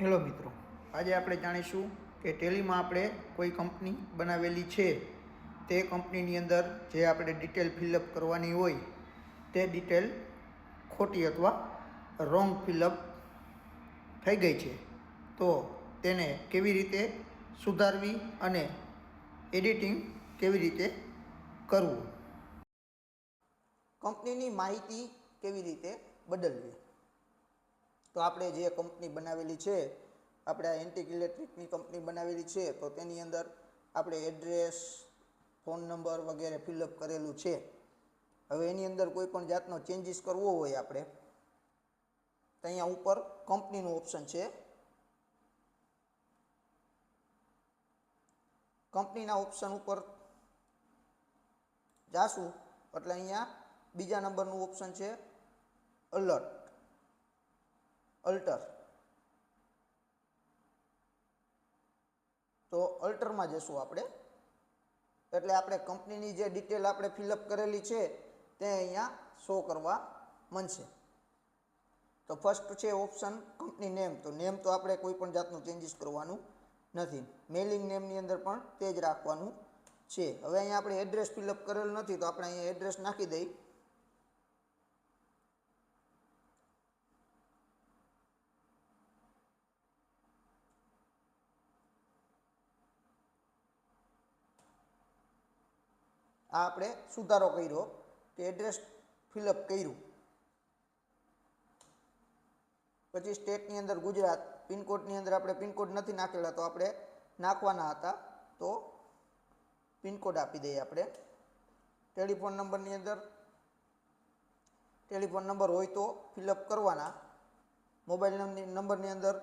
Hello મિત્રો, આજે આપણે જાણીશું કે ટેલીમાં આપણે કોઈ કંપની બનાવેલી છે. તે કંપનીની અંદર જે આપણે ડિટેલ ફિલઅપ કરવાની હોય, તે ડિટેલ ખોટી અથવા રોંગ ફિલઅપ થઈ ગઈ છે. તો તેને કેવી રીતે સુધારવી અને એડિટિંગ કેવી રીતે કરવું? કંપનીની માહિતી કેવી રીતે બદલવી? તો આપણે જે કંપની બનાવેલી છે, આપણે આ એન્ટિક ઇલેક્ટ્રિકની કંપની બનાવેલી છે, તો તેની અંદર આપણે એડ્રેસ, ફોન નંબર વગેરે ફિલઅપ કરેલું છે. હવે એની અંદર કોઈ પણ જાતનો ચેન્જીસ કરવો હોય આપણે, તો અહીંયા ઉપર કંપનીનું ઓપ્શન છે. કંપનીના ઓપ્શન ઉપર જાશું, એટલે અહીંયા બીજા નંબરનું ઓપ્શન છે, અલર્ટ. અલ્ટર. તો અલ્ટરમાં જશું આપણે. એટલે આપણે કંપનીની જે ડિટેલ આપણે ફિલઅપ કરેલી છે, તે અહીંયા શો કરવા મળશે તો ફર્સ્ટ છે ઓપ્શન કંપની નેમ તો નેમ તો આપણે કોઈ પણ જાતનું ચેન્જીસ કરવાનું નથી. મેલિંગ નેમની અંદર પણ તે જ રાખવાનું છે. હવે અહીંયા આપણે એડ્રેસ ફિલઅપ કરેલ નથી, તો આપણે અહીંયા એડ્રેસ નાખી દઈ. આ આપણે સુધારો કર્યો કે એડ્રેસ ફિલઅપ કર્યું. પછી સ્ટેટની અંદર ગુજરાત પિનકોડની અંદર આપણે પિનકોડ નથી નાખેલા તો આપણે નાખવાના હતા તો પિનકોડ આપી દઈએ આપણે. ટેલિફોન નંબરની અંદર ટેલિફોન નંબર હોય તો ફિલઅપ કરવાના. મોબાઈલ નંબરની અંદર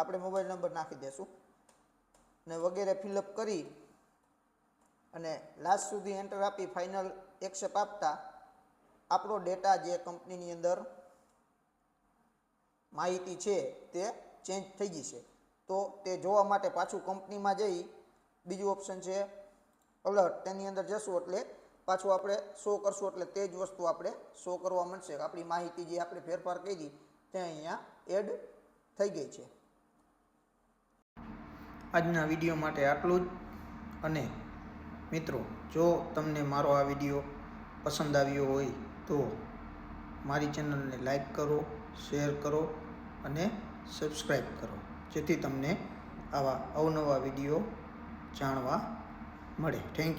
આપણે મોબાઈલ નંબર નાખી દેશું. ને વગેરે ફિલઅપ કરી અને લાસ્ટ સુધી એન્ટર આપી ફાઇનલ એક્સેપ આપતા આપણો ડેટા જે કંપનીની અંદર માહિતી છે તે ચેન્જ થઈ ગઈ છે. તો તે જોવા માટે પાછું કંપનીમાં જઈ બીજું ઓપ્શન છે અલર્ટ તેની અંદર જશું એટલે પાછું આપણે શો કરશું એટલે તે જ વસ્તુ આપણે શો કરવા મળશે. આપણી માહિતી જે આપણે ફેરફાર કરી તે અહીંયા એડ થઈ ગઈ છે. આજના વીડિયો માટે આટલું જ. અને મિત્રો, જો તમને મારો આ વીડિયો પસંદ આવ્યો હોય તો મારી ચેનલને લાઈક કરો, શેર કરો અને સબસ્ક્રાઈબ કરો, જેથી તમને આવા અવનવા વીડિયો જાણવા મળે. Thank you.